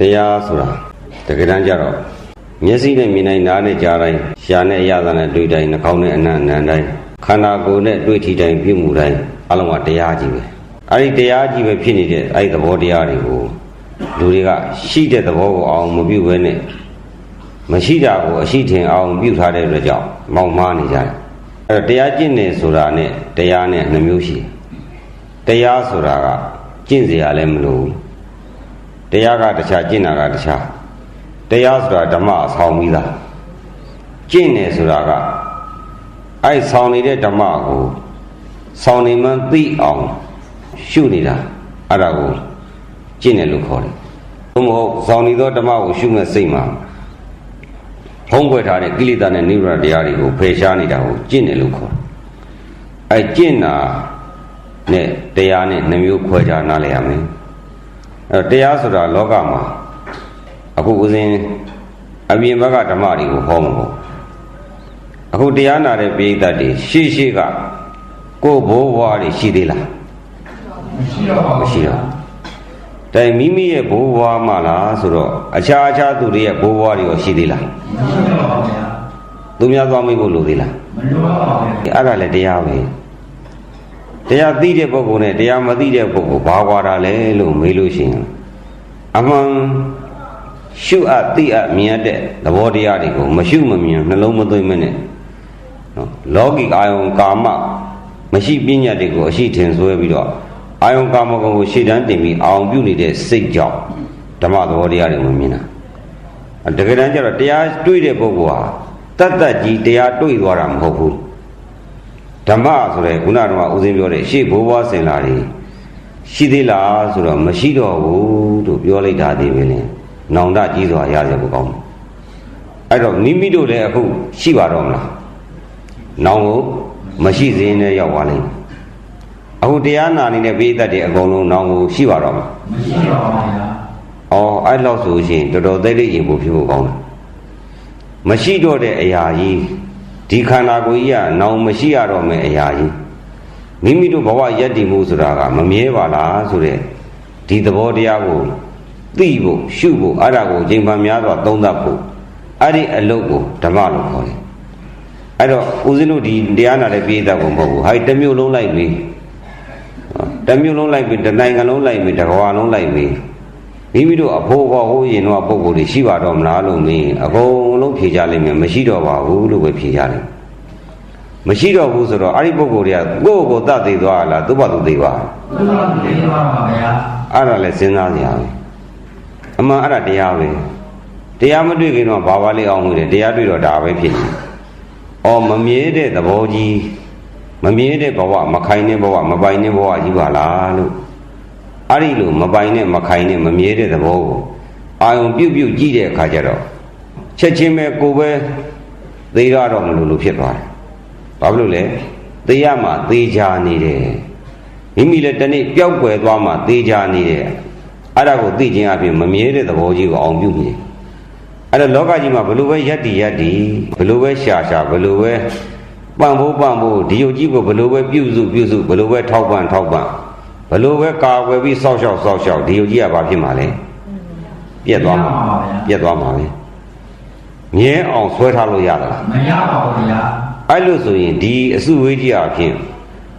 တရားဆိုတာတကယ်တမ်းကျတော့မျက်စိနဲ့မြင်နိုင်နားနဲ့ကြားတိုင်းရှားနဲ့အရသာနဲ့တွေ့တိုင်းနှာခေါင်းနဲ့အနံ့အနံ့တိုင်းခန္ဓာကိုယ်နဲ့တွေ့ထိတိုင်းပြုမှုတိုင်းအလုံးဝတရားကြီးပဲအဲ့ဒီတရားကြီးပဲဖြစ်နေတဲ့အဲ့ဒီသဘောတရားတွေကိုလူတွေကရှိတဲ့သဘောကိုအောင်မပြုဘဲနဲ့မရှိတာကိုအရှိထင်အောင်ပြုထားတဲ့အတွက်ကြောင့်မောင်မားနေကြတယ်အဲ့တော့တရားကျင့်နေဆိုတာနဲ့တရားနဲ့နှမျိုးရှိတယ်တရားဆိုတာကကျင့်စရာလည်းမလိုဘူး တရားကတခြားကျင့်တာကတခြားတရားဆိုတာဓမ္မအဆောင်ပြီးသားကျင့်နေဆိုတာကအဲ့ဆောင်နေတဲ့ဓမ္မကိုဆောင်နေမှသိအောင်ရှုနေတာအဲ့ဒါကိုကျင့်တယ်လို့ခေါ်တယ်ဘုမဟုတ်ဆောင်နေသောဓမ္မကိုရှုမဲ့စိတ်မှာဖုံးကွယ်ထားတဲ့ကိလေသာနဲ့နိဗ္ဗာန်တရားတွေကိုဖယ်ရှားနေတာကိုကျင့်တယ်လို့ခေါ်တယ်အဲ့ကျင့်တာနဲ့တရားနဲ့နှမျိုးခွဲခြားနားလည်ရမယ် အဲ့တရားဆိုတာလောကမှာအခုဦးဇင်းအပြင်ဘက်ကဓမ္မတွေကိုဟောမှာပေါ့အခုတရားနာတဲ့ပိဋကတ်တွေရှေ့ရှေ့ကကိုယ်ဘိုးဘွားတွေရှိသေးလားမရှိတော့ပါဘူးမရှိတော့တိုင်မိမိရဲ့ဘိုးဘွားမှလားဆိုတော့အခြားအခြားသူတွေရဲ့ဘိုးဘွားတွေရောရှိသေးလားမရှိတော့ပါဘူးဗျာသူများသွားမိဖို့လိုသေးလားမလိုပါဘူးဗျာအဲ့ဒါလည်းတရားပဲ တရားသိတဲ့ပုဂ္ဂိုလ်နဲ့တရားမသိတဲ့ပုဂ္ဂိုလ်ဘာကွာတာလဲလို့မေးလို့ရှိရင်အမှန်ရှုအပ်သိအပ်မြင်ရတဲ့သဘောတရားတွေကိုမရှုမမြင်နှလုံးမသွင်းမနဲ့နော်လောကီအာယုံကာမမရှိပညာတွေကိုအရှိထင်ဆွဲပြီးတော့အာယုံကာမဂုဏ်ကိုရှေ့တန်းတင်ပြီးအောင်ပြုနေတဲ့စိတ်ကြောင့်ဓမ္မသဘောတရားတွေမမြင်တာတကယ်တမ်းကျတော့တရားတွေ့တဲ့ပုဂ္ဂိုလ်ဟာတတ်တတ်ကြီးတရားတွေ့သွားတာမဟုတ်ဘူး ဓမ္မဆိုတဲ့ခုနကဦးစင်းပြောတဲ့ရှေ့ဘိုးဘွားစင်လာတွေရှိသေးလားဆိုတော့မရှိတော့ဘူးလို့ပြောလိုက်တာဒီပဲလေနောင်တကြီးစွာရရဖို့ကောင်းတယ်အဲ့တော့မိမိတို့လည်းအခုရှိပါတော့မလားနောင်ကိုမရှိစေနဲ့ရောက်သွားလိမ့်မယ်အခုတရားနာနေတဲ့ပိဋကတ်တွေအကုန်လုံးနောင်ကိုရှိပါတော့မလားမရှိတော့ပါဘူးဗျာအော်အဲ့လောက်ဆိုရှင်တော်တော်သိတဲ့ရင်ဖို့ဖြစ်ဖို့ကောင်းတယ်မရှိတော့တဲ့အရာကြီး ဒီခန္ဓာကိုယ်ကြီးကနောင်မရှိရတော့မယ့်အရာကြီးမိမိတို့ဘဝယက်တည်မှုဆိုတာကမမြဲပါလားဆိုတဲ့ဒီသဘောတရားကိုသိဖို့ရှုဖို့အဲ့ဒါကိုချိန်ပန်များစွာသုံးသပ်ဖို့အဲ့ဒီအလုပ်ကိုဓမ္မလို့ခေါ်တယ်အဲ့တော့ဦးဇင်းတို့ဒီတရားနာတဲ့ပြည့်တဲ့ကိုမဟုတ်ဘူးဟာဒီတစ်မျိုးလုံးလိုက်ပြီတစ်မျိုးလုံးလိုက်ပြီတစ်နိုင်ငံလုံးလိုက်ပြီတစ်ကမ္ဘာလုံးလိုက်ပြီ မိမိတို့အဖို့ကောဟိုးရင်တော့ပုံကိုယ်တွေရှိပါတော့မလားလို့မင်းအကုန်လုံးဖြေကြလိမ့်မယ်မရှိတော့ပါဘူးလို့ပဲဖြေကြတယ်မရှိတော့ဘူးဆိုတော့အဲ့ဒီပုံကိုယ်တွေကကိုယ့်ကိုယ်တတ်သေးသွားလားသူ့ဘာသူသေးပါဘုရားသိပါပါဗျာအဲ့ဒါလည်းစဉ်းစားကြရပဲအမှန်အဲ့ဒါတရားပဲတရားမတွေ့ခင်တော့ဘာပါလေးအောင်မှုတယ်တရားတွေ့တော့ဒါပဲဖြစ်နေအော်မမြဲတဲ့သဘောကြီးမမြဲတဲ့ဘဝမခိုင်တဲ့ဘဝမပိုင်တဲ့ဘဝကြီးပါလားလို့ အဲ့ဒီလိုမပိုင်နဲ့မခိုင်နဲ့မမြဲတဲ့သဘောကိုအာယုံပြုတ်ပြုတ်ကြည့်တဲ့အခါကျတော့ချက်ချင်းပဲကိုယ်ပဲသေရတော့မလို့လို့ဖြစ်သွားတယ်။ဘာဖြစ်လို့လဲ။သေရမှသေချာနေတယ်။မိမိလည်းတနေ့ပျောက်ကွယ်သွားမှသေချာနေတယ်။အဲ့ဒါကိုသိခြင်းအပြင်မမြဲတဲ့သဘောကြီးကိုအောင်ပြုနေတယ်။အဲ့တော့လောကကြီးမှာဘလို့ပဲယက်တီယက်တီဘလို့ပဲရှာရှာဘလို့ပဲပန့်ဖို့ပန့်ဖို့ဒီယုတ်ကြီးကိုဘလို့ပဲပြုစုပြုစုဘလို့ပဲထောက်ပံ့ထောက်ပံ့ ဘလို့ပဲကာကွယ်ပြီးစောက်ရှောက်စောက်ရှောက်ဒီယုတ်ကြီးကဘာဖြစ်မှာလဲပြက်သွားမှာပြက်သွားမှာပဲမြဲအောင်ဆွဲထားလို့ရသလားမရပါဘူးဗျာအဲ့လို့ဆိုရင်ဒီအစုဝေးကြီးအဖြစ်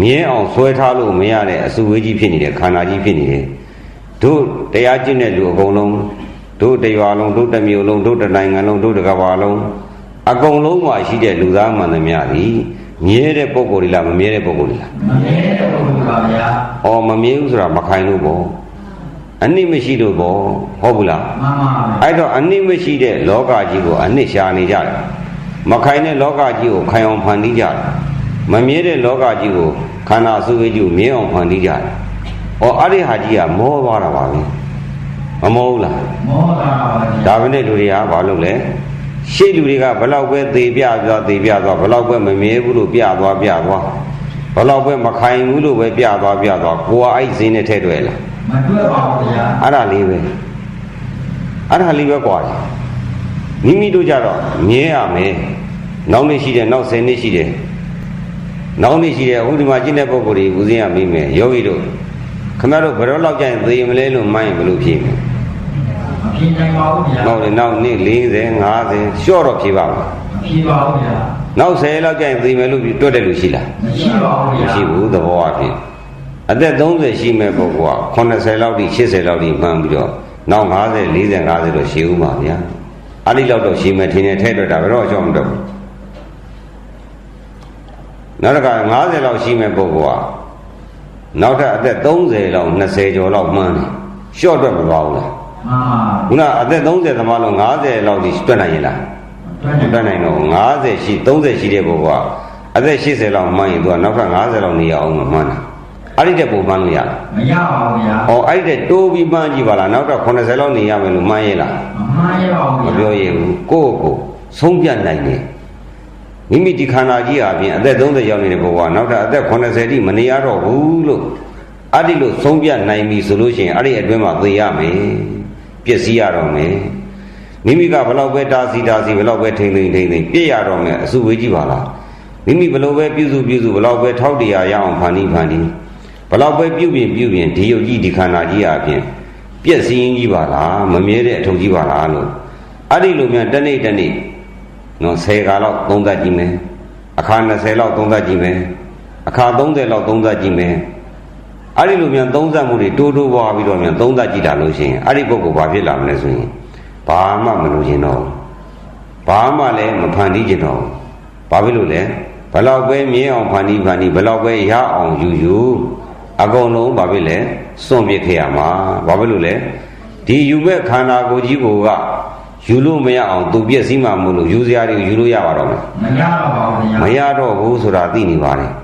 မြဲအောင်ဆွဲထားလို့မရတဲ့အစုဝေးကြီးဖြစ်နေတဲ့ခန္ဓာကြီးဖြစ်နေတယ်တို့တရားကျင့်တဲ့လူအကုန်လုံးတို့တရွာလုံးတို့တစ်မြို့လုံးတို့တစ်နိုင်ငံလုံးတို့တစ်ကမ္ဘာလုံးအကုန်လုံးမှာရှိတဲ့လူသားမှန်သမျှသည် မြဲတဲ့ပုံကိုယ်တွေလားမမြဲတဲ့ပုံကိုယ်တွေလားမမြဲတဲ့ဘုရားဗျာ။အော်မမြင်ဘူးဆိုတာမခိုင်လို့ပေါ့။အနစ်မရှိလို့ပေါ့ဟုတ်ဘူးလားမှန်ပါဗျာ။အဲ့တော့အနစ်မရှိတဲ့လောကကြီးကိုအနစ်ရှာနေကြတယ်။မခိုင်တဲ့လောကကြီးကိုခိုင်အောင်ဖန်တီးကြတယ်။မမြဲတဲ့လောကကြီးကိုခန္ဓာအစုဝေးကြီးကိုမြဲအောင်ဖန်တီးကြတယ်။အော်အဲ့ဒီဟာကြီးကမောသွားတာပါပဲ။မမောဘူးလားမောတာပါဗျာ။ဒါပဲနဲ့လူတွေကဘာလုပ်လဲ။ ရှေ့လူတွေကဘလောက်ပဲသေပြသွားသေပြသွားဘလောက်ပဲမမြဲဘူးလို့ပြသွားပြသွားဘလောက်ပဲမခိုင်ဘူးလို့ပဲပြသွားပြသွားကိုယ်ကအဲ့ဒီစင်းနဲ့ထဲတွေ့လား မတွေ့ပါဘူးဗျာ အဲ့ဒါလေးပဲအဲ့ဒါလေးပဲกว่าတယ်မိမိတို့ကြတော့မြဲရမယ်နောက်နေ့ရှိတယ်နောက်10နှစ်ရှိတယ်နောက်နေ့ရှိတယ်အခုဒီမှာကျင့်တဲ့ပုံကိုယ်ကြီးဦးစင်းရမိမယ်ယောဂီတို့ခင်ဗျားတို့ဘယ်တော့လောက်ကြရင်သေမလဲလို့မှန်းရင်ဘယ်လိုဖြေမလဲ မ ဖြေနိုင်ပါဘူးဗျာနောက်လေနောက်နေ့40 50လျှော့တော့ဖြေပါဦးမဖြေပါဘူးဗျာနောက်10လောက်ကျရင်သိမယ်လို့တွက်တယ်လို့ရှိလားမရှိပါဘူးမဗျာရှိဘူးသဘောအဖြစ်အသက်30ရှိမဲ့ပုဂ္ဂိုလ်က80လောက်ထိ80လောက်ထိမှန်းပြီးတော့နောက်50 40 50တော့ရှိဦးပါဗျာအဲ့ဒီလောက်တော့ရှိမယ်ထင်တယ်ထဲတော့တာဘယ်တော့အချောမတော့ဘူးနောက်တစ်ခါ50လောက်ရှိမဲ့ပုဂ္ဂိုလ်ကနောက်ထပ်အသက်30လောက်20ကျော်လောက်မှန်းတယ်ရှော့တော့မသွားဘူးလားမှန်ပါ ခုနအသက်30သမားလုံး50လောက်ထိတွက်နိုင်ရင်လားတွက်မတွက်နိုင်တော့50ရှိ30ရှိတဲ့ပုဂ္ဂိုလ်ကအသက်80လောက်မှန်းရင်သူကနောက်ထပ်50လောက်နေရအောင်မှန်းတာအဲ့ဒီတက်ပုံမှန်းလို့ရလားမရပါဘူးဗျာ။အော်အဲ့ဒီတက်တိုးပြီးမှန်းကြည့်ပါလားနောက်တော့80လောက်နေရမယ်လို့မှန်းရဲ့လားမမှန်ရပါ။မဘူးဗျာပြောရဘူးကိုယ့်ကိုယ်ဆုံးပြတ်နိုင်တယ်။မိမိဒီခန္ဓာကြီးအပြင်အသက်30ရောက်နေတဲ့ပုဂ္ဂိုလ်ကနောက်တော့အသက်80တိမနေရတော့ဘူးလို့အဲ့ဒီလိုဆုံးပြတ်နိုင်ပြီဆိုလို့ရှိရင်အဲ့ဒီအတွင်းမှာသိရမယ်။ ပျက်စီးရတော့မယ်။မိမိကဘလောက်ပဲတာစီတာစီဘလောက်ပဲထိမ့်ထိမ့်ထိမ့်ထိမ့်ပြည့်ရတော့မယ်အစုဝေးကြည့်ပါလား။မိမိဘလောက်ပဲပြုစုပြုစုဘလောက်ပဲထောက်တရားရအောင်ဖန်တီးဖန်တီးဘလောက်ပဲပြုပြင်ပြုပြင်ဒီယုတ်ကြီးဒီခန္ဓာကြီးအပြင်ပြည့်စည်ရင်ကြီးပါလားမမြဲတဲ့အထုပ်ကြီးပါလားလို့အဲ့ဒီလိုများတနေ့တနေ့နော်10ခါလောက်သုံးသပ်ကြည့်မယ်အခါ20လောက်သုံးသပ်ကြည့်မယ်အခါ30လောက်သုံးသပ်ကြည့်မယ် အဲ့ဒီလိုများသုံးသပ်မှုတွေတိုးတိုးပွားပြီးတော့များသုံးသပ်ကြည့်တာလို့ရှိရင်အဲ့ဒီပုဂ္ဂိုလ်ဘာဖြစ်လာမလဲဆိုရင်ဘာမှမလို့ခြင်းတော့ဘူးဘာမှလည်းမဖန်တီးခြင်းတော့ဘူးဘာဖြစ်လို့လဲဘလောက်ပဲမြင်အောင်ဖန်တီးဖန်တီးဘလောက်ပဲရအောင်ယူယူအကုန်လုံးဘာဖြစ်လဲစွန့်ပစ်ခဲ့ရမှာဘာဖြစ်လို့လဲဒီယူမဲ့ခန္ဓာကိုယ်ကြီးကိုကယူလို့မရအောင်သူပြည့်စည်မှမလို့ယူစရာတွေကိုယူလို့ရပါတော့မယ်မရပါဘူးဗျာမရတော့ဘူးဆိုတာသိနေပါတယ်။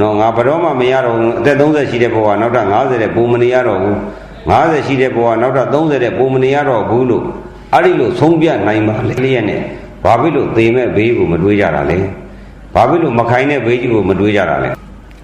နော်ငါဘယ်တော့မှမရတော့ဘူးအသက်30ရှိတဲ့ဘဝနောက်ထပ်50တဲ့ပုံမနေရတော့ဘူး50ရှိတဲ့ဘဝနောက်ထပ်30တဲ့ပုံမနေရတော့ဘူးလို့အဲ့ဒီလိုဆုံးပြနိုင်ပါလေလျက်နဲ့ဘာဖြစ်လို့သေမဲ့ဘေးကိုမတွေးကြတာလဲဘာဖြစ်လို့မခိုင်တဲ့ဘေးကြီးကိုမတွေးကြတာလဲ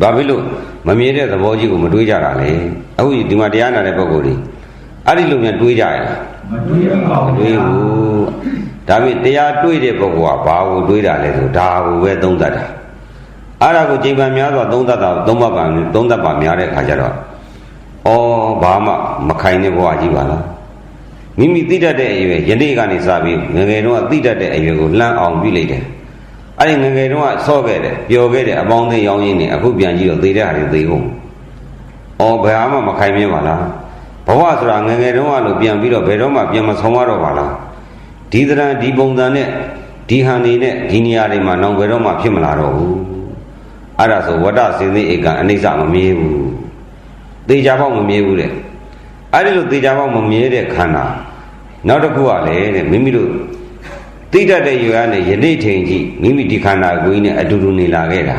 ဘာဖြစ်လို့မမြင်တဲ့သဘောကြီးကိုမတွေးကြတာလဲအခုဒီမှာတရားနာတဲ့ပုဂ္ဂိုလ်တွေအဲ့ဒီလိုများတွေးကြရလားမတွေးပါမဘူးတွေးဗျာဘူးဒါပေမဲ့တရားတွေးတဲ့ပုဂ္ဂိုလ်ကဘာကိုတွေးတာလဲဆိုဒါကိုပဲသုံးသပ်တာ အဲ့ဒါကိုချိန်ပန်များစွာသုံးသပ်တာသုံးပတ်ပါသုံးသပ်ပါများတဲ့ခါကျတော့ဩဘာမှမခိုင်တဲ့ဘဝကြီးပါလားမိမိသိတတ်တဲ့အရွယ်ယနေ့ကနေစပြီးငယ်ငယ်တုန်းကသိတတ်တဲ့အရွယ်ကိုလှမ်းအောင်ပြီးလိုက်တယ်အဲ့ဒီငယ်ငယ်တုန်းကဆော့ခဲ့တယ်ပျော်ခဲ့တယ်အပေါင်းအသင်းရောင်းရင်းနေအခုပြန်ကြည့်တော့သိတဲ့ဟာတွေသိကုန်ဩဘယ်မှမခိုင်မြဲပါလားဘဝဆိုတာငယ်ငယ်တုန်းကလို့ပြန်ပြီးတော့ဘယ်တော့မှပြန်မဆုံးရတော့ပါလားဒီသဏ္ဍာန်ဒီပုံစံနဲ့ဒီဟန်နေနဲ့ဒီနေရာတွေမှာနောင်ဘယ်တော့မှဖြစ်မလာတော့ဘူး အဲ့ဒါဆိုဝတ္တစင်သိဧကအနိစ္စမမြဲဘူးသေချာပေါက်မမြဲဘူးတဲ့အဲ့ဒီလိုသေချာပေါက်မမြဲတဲ့ခန္ဓာနောက်တစ်ခုကလည်းတဲ့မိမိတို့သိတတ်တဲ့ရွယ်နဲ့ယနေ့ထိန်ကြီးမိမိဒီခန္ဓာကိုယ်ကြီးနဲ့အတူတူနေလာခဲ့တာ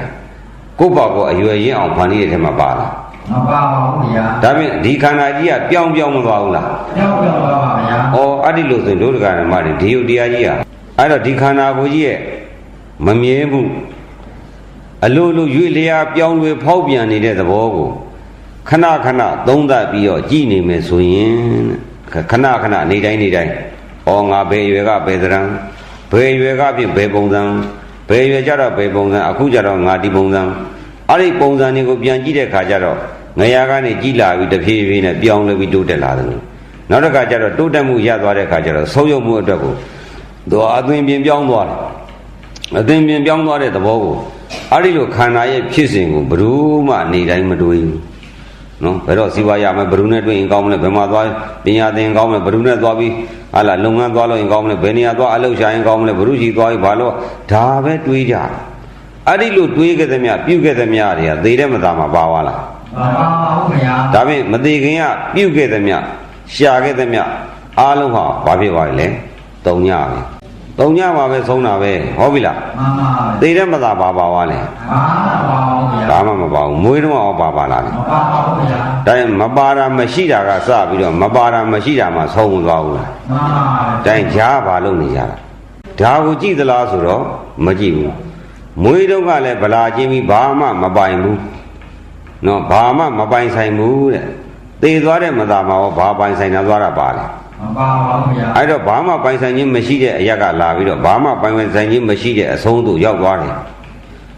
ကိုယ့်ဘောက်ကိုအရွယ်ရင်းအောင်ဖန်တီးတဲ့ထဲမှာပါလားမပါပါဘူးဗျာဒါဖြင့်ဒီခန္ဓာကြီးကပြောင်းပြောင်းမသွားဘူးလားကြောက်ကြောက်ပါပါဗျာ။အော်အဲ့ဒီလိုဆိုရင်ဒုဒကရမတွေဒီယုတ်တရားကြီးဟာအဲ့တော့ဒီခန္ဓာကိုယ်ကြီးရဲ့မမြဲမှု အလိုလိုရွေလျာပြောင်းလဲဖောက်ပြန်နေတဲ့သဘောကိုခဏခဏသုံးသပ်ပြီးတော့ကြည်နေမယ်ဆိုရင်ခခဏခဏနေတိုင်းနေတိုင်းဩငါဘယ်ရွယ်ကဘယ်သဏ္ဍာန်ဘယ်ရွယ်ကဖြင့်ဘယ်ပုံစံဘယ်ရွယ်ကြတော့ဘယ်ပုံစံအခုကြတော့ငါဒီပုံစံအဲ့ဒီပုံစံတွေကိုပြန်ကြည့်တဲ့ခါကျတော့ငရာကနေကြည်လာပြီးတဖြည်းဖြည်းနဲ့ပြောင်းလဲပြီးတိုးတက်လာတယ်လို့နောက်တစ်ခါကျတော့တိုးတက်မှုရသွားတဲ့ခါကျတော့ဆုံးယုံမှုအတွက်ကိုသူအသွင်ပြင်ပြောင်းသွားတယ်အသွင်ပြင်ပြောင်းသွားတဲ့သဘောကို အဲ့ဒီလိုခန္ဓာရဲ့ဖြစ်စဉ်ကိုဘယ်သူမှနေတိုင်းမတွေးဘူးနော်ဘယ်တော့စီဝါရမယ်ဘယ်သူနဲ့တွေ့ရင်ကောင်းမလဲဘယ်မှာသွားပညာသင်ကောင်းမလဲဘယ်သူနဲ့သွားပြီးဟာလာလုပ်ငန်းသွားလို့ရင်ကောင်းမလဲဘယ်နေရာသွားအလုပ်ရှာရင်ကောင်းမလဲဘယ်သူရှိသွားပြီးဘာလို့ဒါပဲတွေးကြတယ်အဲ့ဒီလိုတွေးခဲ့သမျှပြုခဲ့သမျှတွေကသေတဲ့မသားမှာပါသွားလားမပါပါဘူးဗျာဒါဖြင့်မသေးခင်ကပြုတ်ခဲ့သမျှရှာခဲ့သမျှအားလုံးဟာဘာဖြစ်သွားပြီလဲတုံညပဲ တုံညမှာပဲဆုံးတာပဲဟုတ်ပြီလားမှန်ပါဗျာသေတဲ့မသာပါပါသွားလဲဘာမှမပါဘူးဗျာဒါမှမပါဘူးမွေးတော့အောင်ပါပါလားမပါပါဘူးဗျာဒါရင်မပါတာမရှိတာကစပြီးတော့မပါတာမရှိတာမှဆုံးမသွားဘူးလားမှန်ပါဗျာတိုင်းကြားဘာလုပ်နေကြတာဒါကိုကြည့်သလားဆိုတော့မကြည့်ဘူးမွေးတော့ကလည်းဗလာချင်းပြီးဘာမှမပိုင်ဘူးနော်ဘာမှမပိုင်ဆိုင်ဘူးတဲ့သေသွားတဲ့မသာမှာရောဘာပိုင်ဆိုင်တာသွားတာပါလဲ မပါပါဘူးဗျာအဲ့တော့ဘာမှပိုင်ဆိုင်ခြင်းမရှိတဲ့အရက်ကလာပြီးတော့ဘာမှပိုင်ဆိုင်ခြင်းမရှိတဲ့အဆုံးသို့ရောက်သွားတယ်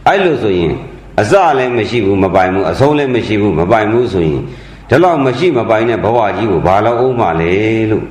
အဲ့လိုဆိုရင်အစလည်းမရှိဘူးမပိုင်ဘူးအဆုံးလည်းမရှိဘူးမပိုင်ဘူးဆိုရင်ဒီလောက်မရှိမပိုင်တဲ့ဘဝကြီးကိုဘာလို့အောင်မလဲလို့